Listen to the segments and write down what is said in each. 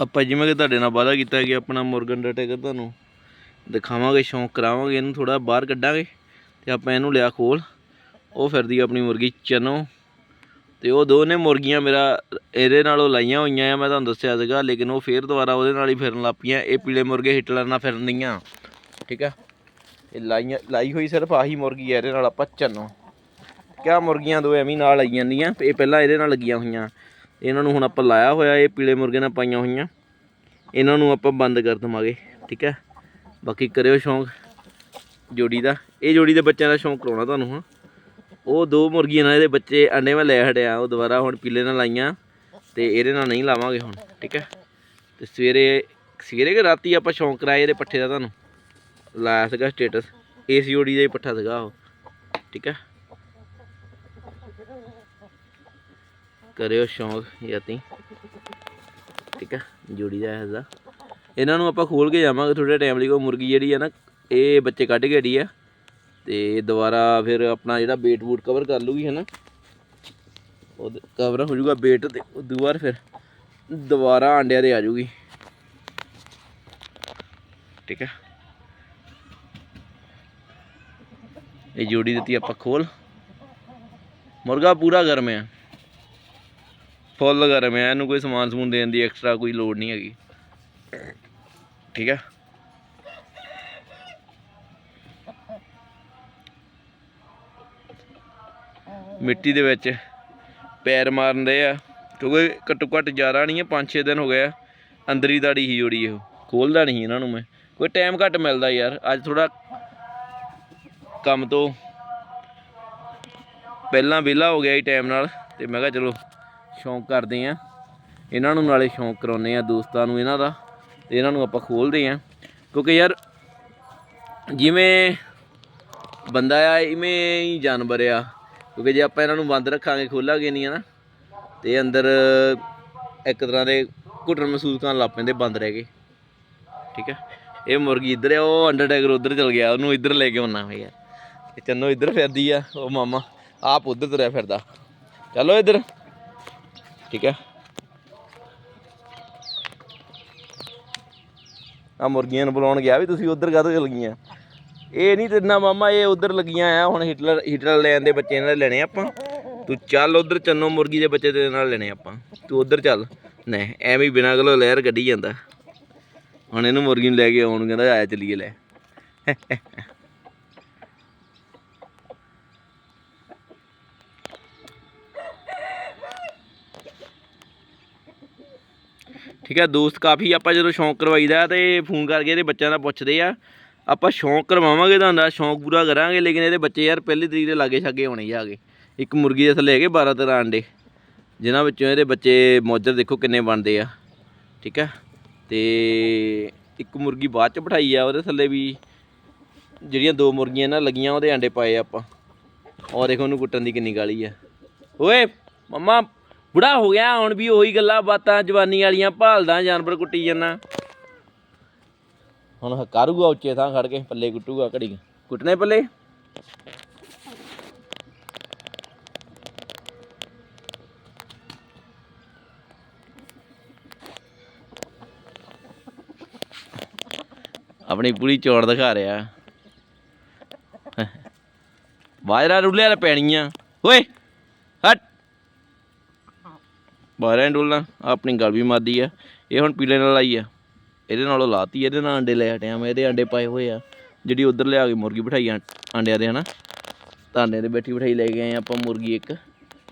ਆਪਾਂ ਜਿਵੇਂ ਕਿ ਤੁਹਾਡੇ ਨਾਲ ਵਾਅਦਾ ਕੀਤਾ ਕਿ ਆਪਣਾ ਮੁਰਗਨ ਅੰਡਰਟੇਕਰ ਤੁਹਾਨੂੰ ਦਿਖਾਵਾਂਗੇ, ਸ਼ੌਂਕ ਕਰਾਵਾਂਗੇ, ਇਹਨੂੰ ਥੋੜਾ ਬਾਹਰ ਕੱਢਾਂਗੇ ਤੇ ਆਪਾਂ ਇਹਨੂੰ ਲਿਆ ਖੋਲ ਉਹ ਫਿਰਦੀ ਆਪਣੀ ਮੁਰਗੀ ਚਨੋ ਤੇ ਉਹ ਦੋਨੇ ਮੁਰਗੀਆਂ ਮੇਰਾ ਇਹਦੇ ਨਾਲੋਂ ਲਾਈਆਂ ਹੋਈਆਂ ਆ, ਮੈਂ ਤੁਹਾਨੂੰ ਦੱਸਿਆ ਸੀਗਾ, ਲੇਕਿਨ ਉਹ ਫੇਰ ਦੁਬਾਰਾ ਉਹਦੇ ਨਾਲ ਹੀ ਫਿਰਨ ਲੱਗ ਪਈਆਂ। ਇਹ ਪੀਲੇ ਮੁਰਗੇ ਹਿਟਲਰ ਨਾਲ ਫਿਰਨਦੀਆਂ ਠੀਕ ਆ? ਇਹ ਲਾਈਆਂ, ਲਾਈ ਹੋਈ ਸਿਰਫ ਆਹੀ ਮੁਰਗੀ ਆ, ਇਹਦੇ ਨਾਲ ਆਪਾਂ ਚਨੋ। ਕਿਆ ਮੁਰਗੀਆਂ ਦੋ ਐਵੇਂ ਨਾਲ ਆਈ ਜਾਂਦੀਆਂ, ਇਹ ਪਹਿਲਾਂ ਇਹਦੇ ਨਾਲ ਲੱਗੀਆਂ ਹੋਈਆਂ। ਇਹਨਾਂ ਨੂੰ ਹੁਣ ਆਪਾਂ ਲਾਇਆ ਹੋਇਆ, ਇਹ ਪੀਲੇ ਮੁਰਗੇ ਨਾਲ ਪਾਈਆਂ ਹੋਈਆਂ। ਇਹਨਾਂ ਨੂੰ ਆਪਾਂ ਬੰਦ ਕਰ ਦਵਾਂਗੇ, ਠੀਕ ਹੈ? ਬਾਕੀ ਕਰਿਓ ਸ਼ੌਂਕ ਜੋੜੀ ਦਾ। ਇਹ ਜੋੜੀ ਦੇ ਬੱਚਿਆਂ ਦਾ ਸ਼ੌਂਕ ਕਰਾਉਣਾ ਤੁਹਾਨੂੰ ਹੁਣ। ਉਹ ਦੋ ਮੁਰਗੀਆਂ ਨਾਲ ਇਹਦੇ ਬੱਚੇ ਅੰਡੇ ਮੈਂ ਲੈ ਹਟਿਆ, ਉਹ ਦੁਬਾਰਾ ਹੁਣ ਪੀਲੇ ਨਾਲ ਲਾਈਆਂ ਤੇ ਇਹਦੇ ਨਾਲ ਨਹੀਂ ਲਾਵਾਂਗੇ ਹੁਣ, ਠੀਕ ਹੈ? ਤੇ ਸਵੇਰੇ ਸਵੇਰੇ ਕਿ ਰਾਤੀ ਆਪਾਂ ਸ਼ੌਂਕ ਕਰਾਏ ਇਹਦੇ ਪੱਠੇ ਦਾ ਤੁਹਾਨੂੰ? ਲਾਇਆ ਸੀਗਾ ਸਟੇਟਸ ਏਸ ਜੋੜੀ ਦਾ ਹੀ ਪੱਠਾ ਸੀਗਾ ਉਹ, ਠੀਕ ਹੈ? ਕਰਿਓ ਸ਼ੌਂਕ ਯਾਤੀ। ਠੀਕ ਹੈ ਜੋੜੀ ਦਾ ਹੈ ਇਹਨਾਂ ਨੂੰ ਆਪਾਂ ਖੋਲ ਕੇ ਜਾਵਾਂਗੇ ਥੋੜੇ ਟਾਈਮ ਲਈ, ਉਹ ਮੁਰਗੀ ਜਿਹੜੀ ਆ ਨਾ, ਇਹ ਬੱਚੇ ਕੱਢ ਕੇ ਅੜੀ ਆ। ਤੇ ਦੁਬਾਰਾ ਫਿਰ ਆਪਣਾ ਜਿਹੜਾ ਬੇਟ ਬੂਟ ਕਵਰ ਕਰ ਲੂਗੀ ਹੈ ਨਾ ਉਹ ਕਵਰ ਹੋ ਜਾਊਗਾ ਬੇਟ ਤੇ ਉਹ ਦੁਬਾਰਾ ਫਿਰ ਦੁਬਾਰਾ ਆਂਡਿਆਂ 'ਤੇ ਆ ਜਾਊਗੀ। ਠੀਕ ਹੈ ਇਹ ਜੋੜੀ ਦਿੱਤੀ ਆਪਾਂ ਖੋਲ ਮੁਰਗਾ ਪੂਰਾ ਗਰਮ ਹੈ ਫੁੱਲ ਗਰਮ ਆ ਇਹਨੂੰ ਕੋਈ ਸਮਾਨ ਸਮੂਨ ਦੇਣ ਦੀ ਐਕਸਟਰਾ ਕੋਈ ਲੋੜ ਨਹੀਂ ਹੈਗੀ। ਠੀਕ ਹੈ? ਮਿੱਟੀ ਦੇ ਵਿੱਚ ਪੈਰ ਮਾਰਨ ਦੇ ਆ, ਕਿਉਂਕਿ ਘੱਟੋ ਘੱਟ ਜ਼ਿਆਦਾ ਨਹੀਂ ਹੈ 5-6 ਦਿਨ ਹੋ ਗਏ ਆ, ਅੰਦਰ ਹੀ ਦਾੜੀ ਹੀ ਜੋੜੀ ਇਹ ਖੋਲਦਾ ਨਹੀਂ ਇਹਨਾਂ ਨੂੰ ਮੈਂ। ਕੋਈ ਟਾਈਮ ਘੱਟ ਮਿਲਦਾ ਯਾਰ, ਅੱਜ ਥੋੜਾ ਕੰਮ ਤੋਂ ਪਹਿਲਾਂ ਵਿਹਲਾ ਹੋ ਗਿਆ ਸੀ ਟਾਈਮ ਨਾਲ, ਤੇ ਮੈਂ ਕਿਹਾ ਚਲੋ ਸ਼ੌਂਕ ਕਰਦੇ ਆ। ਇਹਨਾਂ ਨੂੰ ਨਾਲੇ ਸ਼ੌਂਕ ਕਰਾਉਨੇ ਆ ਦੋਸਤਾਂ ਨੂੰ ਇਹਨਾਂ ਦਾ ਤੇ ਇਹਨਾਂ ਨੂੰ ਆਪਾਂ ਖੋਲਦੇ ਆ। ਕਿਉਂਕਿ ਯਾਰ ਜਿਵੇਂ ਬੰਦਾ ਆ, ਇਵੇਂ ਹੀ ਜਾਨਵਰ ਆ। ਕਿਉਂਕਿ ਜੇ ਆਪਾਂ ਇਹਨਾਂ ਨੂੰ ਬੰਦ ਰੱਖਾਂਗੇ, ਖੋਲਾਂਗੇ ਨਹੀਂ ਨਾ ਤੇ ਅੰਦਰ ਇੱਕ ਤਰ੍ਹਾਂ ਦੇ ਘੁੱਟਣ ਮਹਿਸੂਸ ਕਰਨ ਲੱਗ ਪੈਂਦੇ ਬੰਦ ਰਹਿ ਗਏ ਠੀਕ ਹੈ ਇਹ ਮੁਰਗੀ ਇੱਧਰ ਆ, ਉਹ ਅੰਡਰਟੇਕਰ ਉੱਧਰ ਚਲ ਗਿਆ। ਉਹਨੂੰ ਇੱਧਰ ਲੈ ਕੇ ਆਉਣਾ ਹੈ ਯਾਰ। ਤੇ ਚੰਨੋ ਇੱਧਰ ਫਿਰਦੀ ਆ, ਉਹ ਮਾਮਾ ਆਪ ਉੱਧਰ ਤੁਰਿਆ ਫਿਰਦਾ। ਚਲੋ ਇੱਧਰ। ਠੀਕ ਹੈ। ਆ ਮੁਰਗੀਆਂ ਨੂੰ ਬੁਲਾਉਣ ਗਿਆ ਵੀ ਤੁਸੀਂ ਉੱਧਰ ਕਾਹਤੋਂ ਚਲ ਗਈਆਂ ਇਹ ਨਹੀਂ ਤੇਨਾ ਮਾਮਾ, ਇਹ ਉੱਧਰ ਲੱਗੀਆਂ ਆ, ਹੁਣ ਹਿਟਲਰ ਹਿਟਲਰ ਲੈਣ ਦੇ ਬੱਚੇ ਨਾਲ ਲੈਣੇ ਆਪਾਂ। ਤੂੰ ਚੱਲ ਉੱਧਰ ਚੰਨੋ ਮੁਰਗੀ ਦੇ ਬੱਚੇ ਤੇਰੇ ਨਾਲ ਲੈਣੇ ਆਪਾਂ। ਤੂੰ ਉੱਧਰ ਚੱਲ। ਨਹੀਂ, ਐਵੇਂ ਬਿਨਾਂ ਗਲੋ ਲਹਿਰ ਕੱਢੀ ਜਾਂਦਾ। ਹੁਣ ਇਹਨੂੰ ਮੁਰਗੀ ਨੂੰ ਲੈ ਕੇ ਆਉਣ ਕਹਿੰਦਾ, ਆਇਆ ਚੱਲੀਏ ਲੈ। ਠੀਕ ਹੈ, ਦੋਸਤ ਕਾਫੀ ਆਪਾਂ ਜਦੋਂ ਸ਼ੌਂਕ ਕਰਵਾਈਦਾ ਤੇ ਫੋਨ ਕਰਕੇ ਇਹਦੇ ਬੱਚਿਆਂ ਦਾ ਪੁੱਛਦੇ ਆ। ਆਪਾਂ ਸ਼ੌਂਕ ਕਰਵਾਵਾਂਗੇ ਤੁਹਾਡਾ ਸ਼ੌਂਕ ਪੂਰਾ ਕਰਾਂਗੇ, ਲੇਕਿਨ ਇਹਦੇ ਬੱਚੇ ਯਾਰ ਪਹਿਲੀ ਤਰੀਕ ਦੇ ਲਾਗੇ ਛਾਗੇ ਹੋਣੇ ਜਾ ਕੇ। ਇੱਕ ਮੁਰਗੀ ਦੇ ਥੱਲੇ ਹੈਗੇ 12 13 ਅੰਡੇ, ਜਿਨ੍ਹਾਂ ਵਿੱਚੋਂ ਇਹਦੇ ਬੱਚੇ ਮੌਜਰ ਦੇਖੋ ਕਿੰਨੇ ਬਣਦੇ ਆ। ਠੀਕ ਹੈ, ਤੇ ਇੱਕ ਮੁਰਗੀ ਬਾਅਦ ਚ ਬਿਠਾਈ ਆ, ਉਹਦੇ ਥੱਲੇ ਵੀ ਜਿਹੜੀਆਂ ਦੋ ਮੁਰਗੀਆਂ ਨਾ ਲੱਗੀਆਂ, ਉਹਦੇ ਅੰਡੇ ਪਾਏ ਆਪਾਂ। ਔਰ ਦੇਖੋ, ਉਹਨੂੰ ਕੁੱਟਣ ਦੀ ਕਿੰਨੀ ਗਾਲੀ ਆ। ਓਏ, ਮੰਮਾ ਬੁੜਾ ਹੋ ਗਿਆ ਹੁਣ ਵੀ ਉਹੀ ਗੱਲਾਂ ਬਾਤਾਂ ਜਵਾਨੀ ਵਾਲੀਆਂ ਭਾਲਦਾ ਜਾਨਵਰ ਕੁੱਟੀ ਜਾਂਦਾ। ਹੁਣ ਕਰੂਗਾ ਉੱਚੇ ਥਾਂ ਖੜ ਕੇ ਪੱਲੇ ਕੁੱਟੂਗਾ ਘੜੀ ਕੁੱਟਨੇ ਪੱਲੇ? ਆਪਣੀ ਪੂਰੀ ਚੌੜ ਦਿਖਾ ਰਿਹਾ। ਬਾਜਰਾ ਰੁੱਲਿਆ ਰ ਪੈਣੀਆਂ। ਓਏ ਹਟ! ਬਾਹਰਾਂ ਡੋਲਣਾ, ਆਪਣੀ ਗੱਲ ਵੀ ਮਾਦੀ ਆ। ਇਹ ਹੁਣ ਪੀਲੇ ਨਾਲ ਆਈ ਆ। ਇਹਦੇ ਨਾਲੋਂ ਲਾਤੀ, ਇਹਦੇ ਨਾਲ ਅੰਡੇ ਲੈ ਹਟਿਆ ਮੈਂ, ਇਹਦੇ ਅੰਡੇ ਪਾਏ ਹੋਏ ਆ। ਜਿਹੜੀ ਉਧਰ ਲਿਆ ਕੇ ਮੁਰਗੀ ਬਿਠਾਈ ਆ, ਅੰਡਿਆਂ ਦੇ, ਹਨਾ? ਧਾਨੇ ਦੇ ਬੈਠੀ ਬਿਠਾਈ ਲੈ ਕੇ ਆਏ ਆਪਾਂ ਮੁਰਗੀ ਇੱਕ।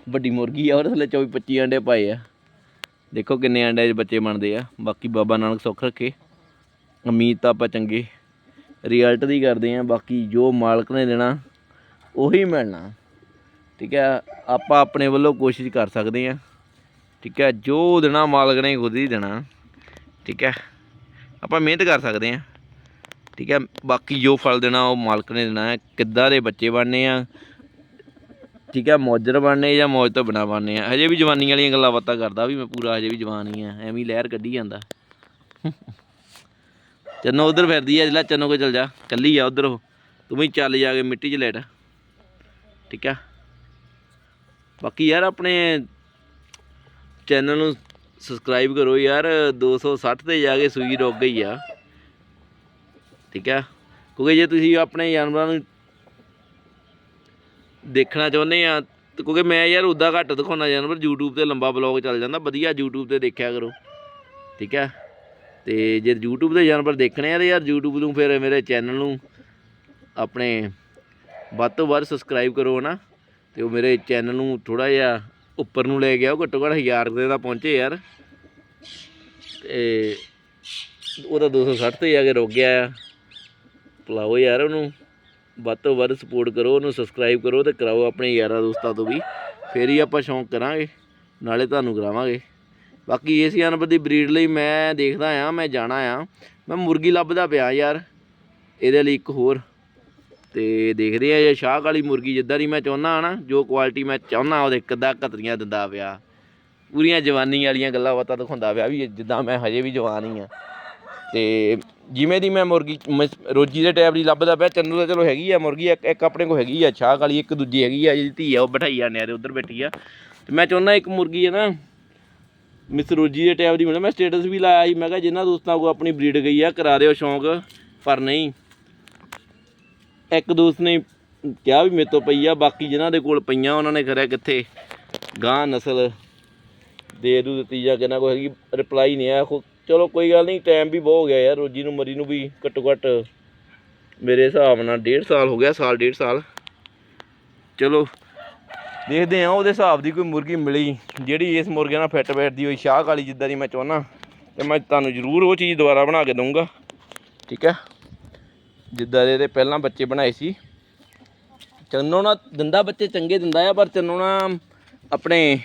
ਵੱਡੀ ਮੁਰਗੀ ਆ, ਉਹਦੇ ਥੱਲੇ 24 25 ਅੰਡੇ ਪਾਏ ਆ। ਦੇਖੋ ਕਿੰਨੇ ਅੰਡੇ 'ਚ ਬੱਚੇ ਬਣਦੇ ਆ। ਬਾਕੀ ਬਾਬਾ ਨਾਨਕ ਸੁੱਖ ਰੱਖੇ। ਉਮੀਦ ਤਾਂ ਆਪਾਂ ਚੰਗੇ ਰਿਜ਼ਲਟ ਦੀ ਕਰਦੇ ਆ। ਬਾਕੀ ਜੋ ਮਾਲਕ ਨੇ ਦੇਣਾ, ਉਹੀ ਮਿਲਣਾ। ਠੀਕ ਹੈ ਆਪਾਂ ਆਪਣੇ ਵੱਲੋਂ ਕੋਸ਼ਿਸ਼ ਕਰ ਸਕਦੇ ਆ। ਠੀਕ ਹੈ, ਜੋ ਦੇਣਾ ਮਾਲਕ ਨੇ ਖੁਦ ਹੀ ਦੇਣਾ। ਠੀਕ ਹੈ, ਆਪਾਂ ਮਿਹਨਤ ਕਰ ਸਕਦੇ ਆ ਠੀਕ ਹੈ, ਬਾਕੀ ਜੋ ਫਲ ਦੇਣਾ ਉਹ ਮਾਲਕ ਨੇ ਦੇਣਾ ਹੈ। ਕਿੱਦਾਂ ਦੇ ਬੱਚੇ ਬਣਨੇ ਆ, ਠੀਕ ਹੈ, ਮੌਜਰ ਬਣਨੇ ਜਾਂ ਮੌਜ ਤੋਂ ਬਿਨਾ ਬਣਨੇ ਆ। ਹਜੇ ਵੀ ਜਵਾਨੀ ਵਾਲੀਆਂ ਗੱਲਾਂ ਬਾਤਾਂ ਕਰਦਾ ਵੀ ਮੈਂ ਪੂਰਾ, ਹਜੇ ਵੀ ਜਵਾਨ ਹੀ ਆ। ਐਵੇਂ ਲਹਿਰ ਕੱਢੀ ਜਾਂਦਾ। ਚੰਨੋ ਉਧਰ ਫਿਰਦੀ ਆ ਜਿਹੜਾ ਚੰਨੋ ਕੋ ਚਲ ਜਾ। ਕੱਲੀ ਆ ਉਧਰ ਉਹ। ਤੂੰ ਵੀ ਚੱਲ ਜਾ ਕੇ ਮਿੱਟੀ 'ਚ ਲੈਟ। ਠੀਕ ਆ ਬਾਕੀ ਯਾਰ ਆਪਣੇ ਚੈਨਲ ਨੂੰ ਸਬਸਕ੍ਰਾਈਬ ਕਰੋ ਯਾਰ 260 ਤੇ ਜਾ ਕੇ ਸੂਈ ਰੁਕ ਗਈ ਆ। ਠੀਕ ਆ? ਕਿਉਂਕਿ ਜੇ ਤੁਸੀਂ ਆਪਣੇ ਜਾਨਵਰਾਂ ਨੂੰ ਦੇਖਣਾ ਚਾਹੁੰਦੇ ਆ, ਤੇ ਕਿਉਂਕਿ ਮੈਂ ਯਾਰ ਉਦਾਂ ਘੱਟ ਦਿਖਾਉਣਾ ਜਾਨਵਰ, YouTube ਤੇ ਲੰਬਾ ਬਲੌਗ ਚੱਲ ਜਾਂਦਾ, ਵਧੀਆ YouTube ਤੇ ਦੇਖਿਆ ਕਰੋ। ਠੀਕ ਆ? ਤੇ ਜੇ YouTube ਤੇ ਜਾਨਵਰ ਦੇਖਣੇ ਆ, ਤੇ ਯਾਰ YouTube ਨੂੰ ਫਿਰ ਮੇਰੇ ਚੈਨਲ ਨੂੰ ਆਪਣੇ ਵੱਧ ਤੋਂ ਵੱਧ ਸਬਸਕ੍ਰਾਈਬ ਕਰੋ ਨਾ, ਤੇ ਉਹ ਮੇਰੇ ਚੈਨਲ ਨੂੰ ਥੋੜਾ ਜਿਹਾ ਉੱਪਰ ਨੂੰ ਲੈ ਗਿਆ, ਉਹ ਘੱਟੋ ਘੱਟ 1000 ਰੁਪਏ ਦਾ ਪਹੁੰਚੇ ਯਾਰ। ਤੇ ਉਹਦਾ 260 ਤੇ ਜਾ ਕੇ ਰੁਕ ਗਿਆ ਆ। ਪਲਾਓ ਯਾਰ ਉਹਨੂੰ। ਵੱਧ ਤੋਂ ਵੱਧ ਸਪੋਰਟ ਕਰੋ ਉਹਨੂੰ ਸਬਸਕ੍ਰਾਈਬ ਕਰੋ ਤੇ ਕਰਾਓ ਆਪਣੇ ਯਾਰਾਂ ਦੋਸਤਾਂ ਤੋਂ ਵੀ। ਫੇਰ ਹੀ ਆਪਾਂ ਸ਼ੌਂਕ ਕਰਾਂਗੇ, ਨਾਲੇ ਤੁਹਾਨੂੰ ਕਰਾਵਾਂਗੇ। ਬਾਕੀ ਇਸ ਜਾਨਵਰ ਦੀ ਬਰੀਡ ਲਈ ਮੈਂ ਦੇਖਦਾ ਆ, ਮੈਂ ਜਾਣਾ ਆ। ਮੈਂ ਮੁਰਗੀ ਲੱਭਦਾ ਪਿਆ ਯਾਰ, ਇਹਦੇ ਲਈ ਇੱਕ ਹੋਰ। ਤੇ ਦੇਖਦੇ ਆ ਜੇ ਸ਼ਾਹਕ ਵਾਲੀ ਮੁਰਗੀ ਜਿੱਦਾਂ ਦੀ ਮੈਂ ਚਾਹੁੰਦਾ ਆ ਨਾ, ਜੋ ਕੁਆਲਿਟੀ ਮੈਂ ਚਾਹੁੰਦਾ ਉਹਦੇ ਕਿੱਦਾਂ ਕਤਰੀਆਂ ਦਿੰਦਾ ਪਿਆ। ਪੂਰੀਆਂ ਜਵਾਨੀ ਵਾਲੀਆਂ ਗੱਲਾਂ ਬਾਤਾਂ ਦਿਖਾਉਂਦਾ ਪਿਆ ਵੀ ਜਿੱਦਾਂ ਮੈਂ ਹਜੇ ਵੀ ਜਵਾਨ ਹੀ ਆ ਤੇ ਜਿਵੇਂ ਦੀ ਮੈਂ ਮੁਰਗੀ ਮ- ਰੋਜੀ ਦੇ ਟੈਬ ਦੀ ਲੱਭਦਾ ਪਿਆ, ਚੰਨੂ ਤਾਂ ਚਲੋ ਹੈਗੀ ਆ ਮੁਰਗੀ, ਇੱਕ ਇੱਕ ਆਪਣੇ ਕੋ ਹੈਗੀ ਆ ਛਾਹ ਵਾਲੀ ਇੱਕ ਦੂਜੀ ਹੈਗੀ ਆ, ਜਿਹਦੀ ਧੀ ਆ, ਉਹ ਬਿਠਾਈ ਆ ਨਿਆਰੇ ਉਧਰ ਬੈਠੀ ਆ। ਤੇ ਮੈਂ ਚਾਹੁੰਦਾ ਇੱਕ ਮੁਰਗੀ ਹੈ ਨਾ ਮਿਸ ਰੋਜੀ ਦੇ ਟੈਬ ਦੀ ਮਿਲੇ ਮੈਂ ਸਟੇਟਸ ਵੀ ਲਾਇਆ ਸੀ, ਮੈਂ ਕਿਹਾ ਜਿਨ੍ਹਾਂ ਦੋਸਤਾਂ ਕੋ ਆਪਣੀ ਬਰੀਡ ਗਈ ਆ, ਕਰਾ ਦਿਓ ਸ਼ੌਂਕ, ਪਰ ਨਹੀਂ। ਇੱਕ ਦੋਸਤ ਨੇ ਕਿਹਾ ਵੀ ਮੇਰੇ ਤੋਂ ਪਈ ਆ ਬਾਕੀ ਜਿਨ੍ਹਾਂ ਦੇ ਕੋਲ ਪਈਆਂ ਉਹਨਾਂ ਨੇ ਕਰਿਆ ਕਿੱਥੇ? ਗਾਂ ਨਸਲ ਦੇ ਦੂ ਦਿੱਤੀ ਜਾਂ ਕਿਹਨਾਂ ਕੋਈ ਹੈਗੀ ਰਿਪਲਾਈ ਨਹੀਂ ਆਇਆ। ਚਲੋ ਕੋਈ ਗੱਲ ਨਹੀਂ ਟਾਈਮ ਵੀ ਬਹੁਤ ਹੋ ਗਿਆ ਯਾਰ, ਰੋਜੀ ਨੂੰ, ਮਰੀ ਨੂੰ ਵੀ ਘੱਟੋ ਘੱਟ ਮੇਰੇ ਹਿਸਾਬ ਨਾਲ ਡੇਢ ਸਾਲ ਹੋ ਗਿਆ, ਸਾਲ ਡੇਢ ਸਾਲ। ਚਲੋ, ਦੇਖਦੇ ਆ ਉਹਦੇ ਹਿਸਾਬ ਦੀ ਕੋਈ ਮੁਰਗੀ ਮਿਲੀ, ਜਿਹੜੀ ਇਸ ਮੁਰਗੇ ਨਾਲ ਫਿੱਟ ਬੈਠਦੀ ਹੋਈ ਸ਼ਾਹ ਕਾਲੀ ਜਿੱਦਾਂ ਦੀ ਮੈਂ ਚਾਹੁੰਦਾ ਤੇ ਮੈਂ ਤੁਹਾਨੂੰ ਜ਼ਰੂਰ ਉਹ ਚੀਜ਼ ਦੁਬਾਰਾ ਬਣਾ ਕੇ ਦਊਂਗਾ। ਠੀਕ ਹੈ? ਜਿੱਦਾਂ ਦੇ ਇਹਦੇ ਪਹਿਲਾਂ ਬੱਚੇ ਬਣਾਏ ਸੀ। ਚੰਨੋ ਨਾ ਦਿੰਦਾ ਬੱਚੇ ਚੰਗੇ ਦਿੰਦਾ ਆ, ਪਰ ਚੰਨੋ ਨਾ ਆਪਣੇ,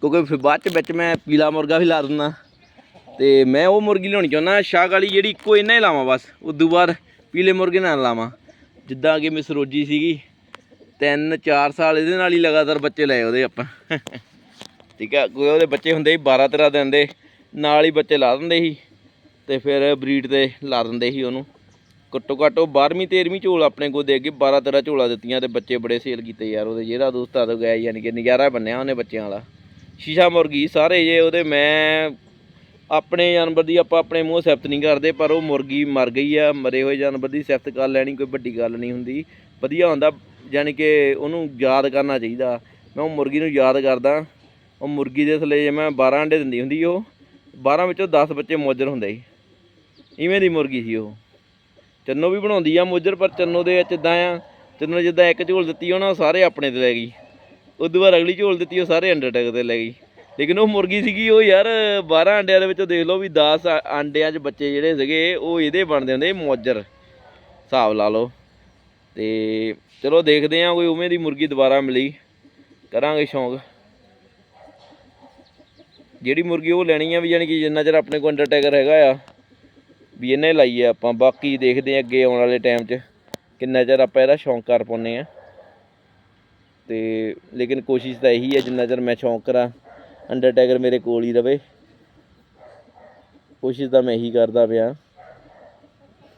ਕਿਉਂਕਿ ਫਿਰ ਬਾਅਦ ਚ ਵਿੱਚ ਮੈਂ ਪੀਲਾ ਮੁਰਗਾ ਵੀ ਲਾ ਦਿੰਦਾ। ਤੇ ਮੈਂ ਉਹ ਮੁਰਗੀ ਲਿਆਉਣੀ ਚਾਹੁੰਦਾ ਸ਼ਾਹ ਵਾਲੀ ਜਿਹੜੀ ਇੱਕੋ ਇਹਨਾਂ ਹੀ ਲਾਵਾਂ ਬਸ। ਉਦੋਂ ਬਾਅਦ ਪੀਲੇ ਮੁਰਗੇ ਨਾਲ ਲਾਵਾਂ। ਜਿੱਦਾਂ ਕਿ ਮਿਸ ਰੋਜੀ ਸੀਗੀ, ਤਿੰਨ ਚਾਰ ਸਾਲ ਇਹਦੇ ਨਾਲ ਹੀ ਲਗਾਤਾਰ ਬੱਚੇ ਲਏ ਉਹਦੇ ਆਪਾਂ। ਠੀਕ ਆ, ਕੋਈ ਉਹਦੇ ਬੱਚੇ ਹੁੰਦੇ ਸੀ 12 13 ਦਿਨ ਦੇ, ਨਾਲ ਹੀ ਬੱਚੇ ਲਾ ਦਿੰਦੇ ਸੀ। ਤੇ ਫਿਰ ਬਰੀਡ ਤੇ ਲਾ ਦਿੰਦੇ ਸੀ ਉਹਨੂੰ। ਘੱਟੋ ਘੱਟ ਉਹ 12ਵੀਂ 13ਵੀਂ ਝੋਲ ਆਪਣੇ ਕੋਲ ਦੇ ਅੱਗੇ 12 13 ਝੋਲਾ ਦਿੱਤੀਆਂ ਤੇ ਬੱਚੇ ਬੜੇ ਸੇਲ ਕੀਤੇ ਯਾਰ, ਉਹਦੇ ਜਿਹੜਾ ਦੋਸਤਾਂ ਤੋਂ ਗਿਆ ਯਾਨੀ ਕਿ ਨਜ਼ਾਰਾ ਬੰਨਿਆ ਉਹਨੇ ਬੱਚਿਆਂ ਵਾਲਾ। ਸ਼ੀਸ਼ਾ ਮੁਰਗੀ ਸਾਰੇ ਜੇ ਉਹਦੇ ਮੈਂ ਆਪਣੇ ਜਾਨਵਰ ਦੀ ਆਪਾਂ ਆਪਣੇ ਮੂੰਹ ਸਿਫਤ ਨਹੀਂ ਕਰਦੇ, ਪਰ ਉਹ ਮੁਰਗੀ ਮਰ ਗਈ ਆ, ਮਰੇ ਹੋਏ ਜਾਨਵਰ ਦੀ ਸਿਫਤ ਕਰ ਲੈਣੀ ਕੋਈ ਵੱਡੀ ਗੱਲ ਨਹੀਂ ਹੁੰਦੀ। ਵਧੀਆ ਹੁੰਦਾ, ਯਾਨੀ ਕਿ ਉਹਨੂੰ ਯਾਦ ਕਰਨਾ ਚਾਹੀਦਾ। ਮੈਂ ਉਹ ਮੁਰਗੀ ਨੂੰ ਯਾਦ ਕਰਦਾ, ਉਹ ਮੁਰਗੀ ਦੇ ਥੱਲੇ ਜੇ ਮੈਂ 12 ਅੰਡੇ ਦਿੰਦੀ ਹੁੰਦੀ ਉਹ 12 ਵਿੱਚੋਂ 10 ਬੱਚੇ ਮੋਜਰ ਹੁੰਦੇ ਸੀ। ਇਵੇਂ ਦੀ ਮੁਰਗੀ ਸੀ ਉਹ। ਚੰਨੋ ਵੀ ਬਣਾਉਂਦੀ ਆ ਮੋਜਰ, ਪਰ ਚੰਨੋ ਦੇ ਵਿੱਚ ਇਦਾਂ ਆ, ਚੰਨੋ ਨੇ ਜਿੱਦਾਂ ਇੱਕ ਝੋਲ ਦਿੱਤੀ ਉਹਨਾਂ ਸਾਰੇ ਆਪਣੇ ਤੇ ਲੈ ਗਈ। ਉਦੋਂ ਬਾਅਦ ਅਗਲੀ ਝੋਲ ਦਿੱਤੀ, ਉਹ ਸਾਰੇ ਅੰਡਰਟੇਕ ਤੇ ਲੈ ਗਈ। ਲੇਕਿਨ ਉਹ ਮੁਰਗੀ ਸੀਗੀ, ਉਹ ਯਾਰ 12 ਅੰਡਿਆਂ ਦੇ ਵਿੱਚੋਂ ਦੇਖ ਲਓ ਵੀ 10 ਅੰਡਿਆਂ 'ਚ ਬੱਚੇ ਜਿਹੜੇ ਸੀਗੇ, ਉਹ ਇਹਦੇ ਬਣਦੇ ਹੁੰਦੇ ਮੋਜਰ। ਹਿਸਾਬ ਲਾ ਲਓ। ਤੇ ਚਲੋ ਦੇਖਦੇ ਆ, ਕੋਈ ਉਵੇਂ ਦੀ ਮੁਰਗੀ ਦੁਬਾਰਾ ਮਿਲੀ। ਕਰਾਂਗੇ ਸ਼ੌਂਕ। ਜਿਹੜੀ ਮੁਰਗੀ ਉਹ ਲੈਣੀ ਆ ਵੀ ਯਾਨੀ ਕਿ ਜਿੰਨਾ ਚਿਰ ਆਪਣੇ ਕੋਲ ਅੰਡਰਟੇਕਰ ਹੈਗਾ ਆ ਵੀ ਇਹਨੇ ਲਾਈਏ ਆਪਾਂ ਬਾਕੀ ਦੇਖਦੇ ਆ ਅੱਗੇ ਆਉਣ ਵਾਲੇ ਟਾਈਮ 'ਚ ਕਿੰਨਾ ਚਿਰ ਆਪਾਂ ਇਹਦਾ ਸ਼ੌਂਕ ਕਰ ਪਾਉਂਦੇ ਆ। ਤੇ ਲੇਕਿਨ ਕੋਸ਼ਿਸ਼ ਤਾਂ ਇਹੀ ਹੈ ਜਿੰਨਾ ਚਿਰ ਮੈਂ ਸ਼ੌਂਕ ਕਰਾਂ ਅੰਡਰਟੇਕਰ ਮੇਰੇ ਕੋਲ ਹੀ ਰਵੇ। ਕੋਸ਼ਿਸ਼ ਤਾਂ ਮੈਂ ਇਹੀ ਕਰਦਾ ਪਿਆ।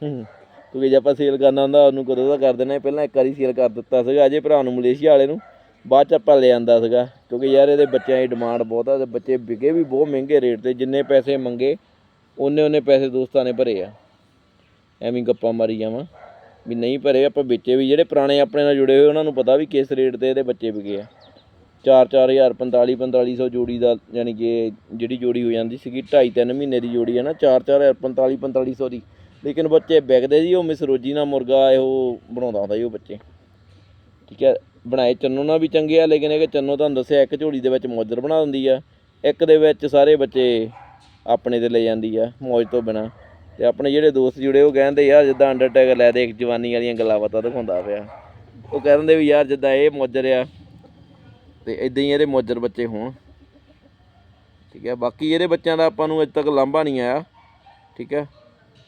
ਕਿਉਂਕਿ ਜੇ ਆਪਾਂ ਸੇਲ ਕਰਨਾ ਹੁੰਦਾ ਉਹਨੂੰ ਕਦੋਂ ਦਾ ਕਰ ਦੇਣਾ ਸੀ, ਪਹਿਲਾਂ ਇੱਕ ਵਾਰੀ ਸੇਲ ਕਰ ਦਿੱਤਾ ਸੀਗਾ ਅਜੇ ਭਰਾ ਨੂੰ ਮਲੇਸ਼ੀਆ ਵਾਲੇ ਨੂੰ। ਬਾਅਦ ਚ ਆਪਾਂ ਲੈ ਆਂਦਾ ਸੀਗਾ। ਕਿਉਂਕਿ ਯਾਰ ਇਹਦੇ ਬੱਚਿਆਂ ਦੀ ਡਿਮਾਂਡ ਬਹੁਤ ਆ ਤੇ ਬੱਚੇ ਵਿਕੇ ਵੀ ਬਹੁਤ ਮਹਿੰਗੇ ਰੇਟ ਤੇ ਜਿੰਨੇ ਪੈਸੇ ਮੰਗੇ ਉਹਨੇ ਉਹਨੇ ਪੈਸੇ ਦੋਸਤਾਂ ਨੇ ਭਰੇ ਆ। ਐਵੇਂ ਗੱਪਾਂ ਮਾਰੀ ਜਾਵਾਂ। ਵੀ ਨਹੀਂ ਭਰੇ, ਆਪਾਂ ਵੇਚੇ ਵੀ। ਜਿਹੜੇ ਪੁਰਾਣੇ ਆਪਣੇ ਨਾਲ ਜੁੜੇ ਹੋਏ, ਉਹਨਾਂ ਨੂੰ ਪਤਾ ਵੀ ਕਿਸ ਰੇਟ ਤੇ ਇਹਦੇ ਬੱਚੇ ਵਿਕੇ ਆ। 4-4000 45 4500 ਜੋੜੀ ਦਾ, ਯਾਨੀ ਕਿ ਜਿਹੜੀ ਜੋੜੀ ਹੋ ਜਾਂਦੀ ਸੀਗੀ 2.5-3 ਮਹੀਨੇ ਦੀ ਜੋੜੀ ਹੈ ਨਾ 4-4000 45 4500 ਦੀ। ਲੇਕਿਨ ਬੱਚੇ ਵਿਕਦੇ ਜੀ ਉਹ ਮਿਸ ਰੋਜੀ ਨਾਲ ਮੁਰਗਾ ਇਹੋ ਬਣਾਉਂਦਾ ਹੁੰਦਾ ਜੀ ਉਹ ਬੱਚੇ। ਠੀਕ ਹੈ, ਬਣਾਏ ਚੰਨੋ ਨਾਲ ਵੀ ਚੰਗੇ ਆ, ਲੇਕਿਨ ਇਹ ਕਿ ਚੰਨੋ ਤੁਹਾਨੂੰ ਦੱਸਿਆ, ਇੱਕ ਝੋਲੀ ਦੇ ਵਿੱਚ ਮੌਜਰ ਬਣਾ ਦਿੰਦੀ ਆ। ਇੱਕ ਦੇ ਵਿੱਚ ਸਾਰੇ ਬੱਚੇ ਆਪਣੇ ਤੇ ਲੈ ਜਾਂਦੀ ਆ, ਮੌਜ ਤੋਂ ਬਿਨਾ। ਤੇ ਆਪਣੇ ਜਿਹੜੇ ਦੋਸਤ ਜੁੜੇ, ਉਹ ਕਹਿੰਦੇ, ਯਾਰ, ਜਿੱਦਾਂ ਅੰਡਰਟੇਕਰ ਲੈ ਦੇ, ਇੱਕ ਜਵਾਨੀ ਵਾਲੀਆਂ ਗੱਲਾਂ ਬਾਤਾਂ ਦਿਖਾਉਂਦਾ ਪਿਆ। ਉਹ ਕਹਿ ਦਿੰਦੇ ਵੀ, ਯਾਰ, ਜਿੱਦਾਂ ਇਹ ਮੌਜਰ ਆ, ਤੇ ਇਦਾਂ ਹੀ ਇਹਦੇ ਮੌਜਰ ਬੱਚੇ ਹੋਣ। ਠੀਕ ਹੈ ਬਾਕੀ ਇਹਦੇ ਬੱਚਿਆਂ ਦਾ ਆਪਾਂ ਨੂੰ ਅਜੇ ਤੱਕ ਲਾਂਭਾ ਨਹੀਂ ਆਇਆ। ਠੀਕ ਹੈ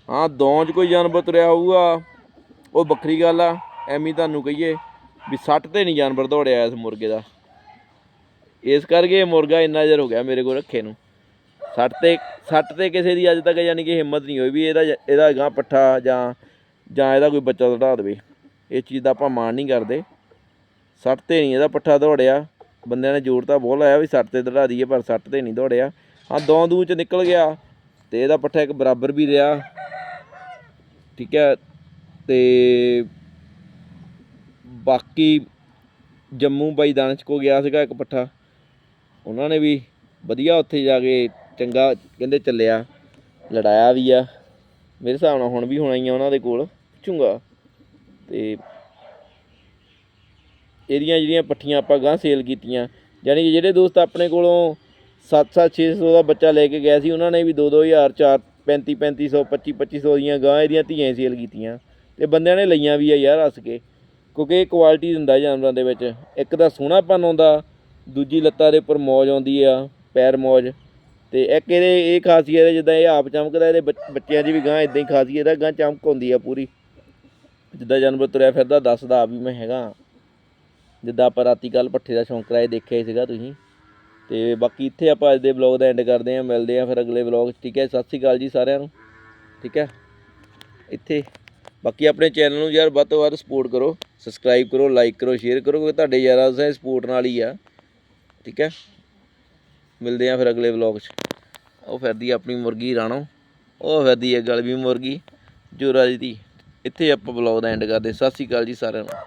ਹਾਂ ਦੌਂਜ ਕੋਈ ਜਾਨਵਰ ਤੁਰਿਆ ਹੋਊਗਾ, ਉਹ ਵੱਖਰੀ ਗੱਲ ਆ, ਐਵੇਂ ਤੁਹਾਨੂੰ ਕਹੀਏ ਵੀ ਸੱਟ ਤੇ ਨਹੀਂ ਜਾਨਵਰ ਦੌੜਿਆ ਇਸ ਮੁਰਗੇ ਦਾ। ਇਸ ਕਰਕੇ ਇਹ ਮੁਰਗਾ ਇੰਨਾ ਚਿਰ ਹੋ ਗਿਆ ਮੇਰੇ ਕੋਲ ਰੱਖੇ ਨੂੰ। ਸੱਟ ਤੇ ਸੱਟ ਤੇ ਕਿਸੇ ਦੀ ਅੱਜ ਤੱਕ ਯਾਨੀ ਕਿ ਹਿੰਮਤ ਨਹੀਂ ਹੋਈ ਵੀ ਇਹਦਾ ਇਹਦਾ ਗਾਂ ਪੱਠਾ ਜਾਂ ਜਾਂ ਇਹਦਾ ਕੋਈ ਬੱਚਾ ਦੜਾ ਦੇਵੇ। ਇਹ ਚੀਜ਼ ਦਾ ਆਪਾਂ ਮਾਣ ਨਹੀਂ ਕਰਦੇ। ਸੱਟ ਤੇ ਨਹੀਂ ਇਹਦਾ ਪੱਠਾ ਦੌੜਿਆ। ਬੰਦਿਆਂ ਨੇ ਜ਼ੋਰ ਤਾਂ ਬਹੁਤ ਲਾਇਆ ਵੀ ਸੱਟ ਤੇ ਦੜਾ ਦਈਏ ਪਰ ਸੱਟ ਤੇ ਨਹੀਂ ਦੌੜਿਆ। ਹਾਂ ਦੋ ਦੂ ਚ ਨਿਕਲ ਗਿਆ ਤੇ ਇਹਦਾ ਪੱਠਾ ਇੱਕ ਬਰਾਬਰ ਵੀ ਰਿਹਾ। ਠੀਕ ਹੈ ਤੇ ਬਾਕੀ ਜੰਮੂ ਬਾਈ ਦਾਨਸ਼ ਕੋ ਗਿਆ ਸੀਗਾ ਇੱਕ ਪੱਠਾ। ਉਹਨਾਂ ਨੇ ਵੀ ਵਧੀਆ ਉੱਥੇ ਜਾ ਕੇ ਚੰਗਾ ਕਹਿੰਦੇ ਚੱਲਿਆ, ਲੜਾਇਆ ਵੀ ਆ। ਮੇਰੇ ਹਿਸਾਬ ਨਾਲ ਹੁਣ ਵੀ ਹੋਣਾ ਹੀ ਆ ਉਹਨਾਂ ਦੇ ਕੋਲ ਪੁੱਛੂੰਗਾ ਤੇ ਇਹਦੀਆਂ ਜਿਹੜੀਆਂ ਪੱਠੀਆਂ ਆਪਾਂ ਗਾਂ ਸੇਲ ਕੀਤੀਆਂ ਯਾਨੀ ਕਿ ਜਿਹੜੇ ਦੋਸਤ ਆਪਣੇ ਕੋਲੋਂ 7-7 600 ਦਾ ਬੱਚਾ ਲੈ ਕੇ ਗਿਆ ਸੀ, ਉਹਨਾਂ ਨੇ ਵੀ 2-2000 4 35 3500 25 2500 ਦੀਆਂ ਗਾਂ ਇਹਦੀਆਂ ਧੀਆਂ ਸੇਲ ਕੀਤੀਆਂ। ਤੇ ਬੰਦਿਆਂ ਨੇ ਲਈਆਂ ਵੀ ਆ ਯਾਰ ਹੱਸ ਕੇ, ਕਿਉਂਕਿ ਇਹ ਕੁਆਲਿਟੀ ਦਿੰਦਾ ਜਾਨਵਰਾਂ ਦੇ ਵਿੱਚ। ਇੱਕ ਤਾਂ ਸੋਹਣਾਪਨ ਆਉਂਦਾ, ਦੂਜੀ ਲੱਤਾਂ ਦੇ ਉੱਪਰ ਮੌਜ ਆਉਂਦੀ ਆ, ਪੈਰ ਮੌਜ। ਤੇ ਇੱਕ ਇਹਦੇ, ਇਹ ਖਾਸੀਅਤ ਹੈ ਜਿੱਦਾਂ ਇਹ ਆਪ ਚਮਕਦਾ, ਇਹਦੇ ਬੱਚ- ਬੱਚਿਆਂ ਦੀ ਵੀ ਗਾਂ ਇਦਾਂ ਹੀ ਖਾਸੀਅਤ ਹੈ ਗਾਂ ਚਮਕ ਆਉਂਦੀ ਆ ਪੂਰੀ। ਜਿੱਦਾਂ ਜਾਨਵਰ ਤੁਰਿਆ ਫਿਰਦਾ, ਦੱਸਦਾ ਵੀ ਮੈਂ ਹੈਗਾ। ਜਿੱਦਾਂ ਆਪਾਂ ਰਾਤੀ ਕੱਲ ਪੱਠੇ ਦਾ ਸ਼ੌਂਕ ਰਾਏ ਦੇਖਿਆ ਸੀਗਾ ਤੁਸੀਂ। ਤੇ ਬਾਕੀ ਇੱਥੇ ਆਪਾਂ ਅੱਜ ਦੇ ਵਲੌਗ ਦਾ ਐਂਡ ਕਰਦੇ ਹਾਂ, ਮਿਲਦੇ ਹਾਂ ਫਿਰ ਅਗਲੇ ਵਲੌਗ 'ਚ, ਠੀਕ ਹੈ? ਸਤਿ ਸ਼੍ਰੀ ਅਕਾਲ ਜੀ ਸਾਰਿਆਂ ਨੂੰ, ਠੀਕ ਹੈ? ਇੱਥੇ। ਬਾਕੀ ਆਪਣੇ ਚੈਨਲ ਨੂੰ ਯਾਰ ਵੱਧ ਤੋਂ ਵੱਧ ਸਪੋਰਟ ਕਰੋ ਸਬਸਕ੍ਰਾਈਬ ਕਰੋ ਲਾਈਕ ਕਰੋ ਸ਼ੇਅਰ ਕਰੋ, ਕਿਉਂਕਿ ਤੁਹਾਡੇ ਯਾਰਾਂ ਦੇ ਸਪੋਰਟ ਨਾਲ ਹੀ ਆ, ਠੀਕ ਹੈ? ਮਿਲਦੇ ਹਾਂ ਫਿਰ ਅਗਲੇ ਵਲੌਗ 'ਚ। ਉਹ ਫਿਰਦੀ ਆਪਣੀ ਮੁਰਗੀ ਰਾਣੋ। ਉਹ ਫਿਰਦੀ ਹੈ ਗਲਵੀ ਮੁਰਗੀ। ਜੋਰਾ ਜੀ ਦੀ। ਇੱਥੇ ਆਪਾਂ ਵਲੌਗ ਦਾ ਐਂਡ ਕਰਦੇ ਸਤਿ ਸ਼੍ਰੀ ਅਕਾਲ ਜੀ ਸਾਰਿਆਂ ਨੂੰ।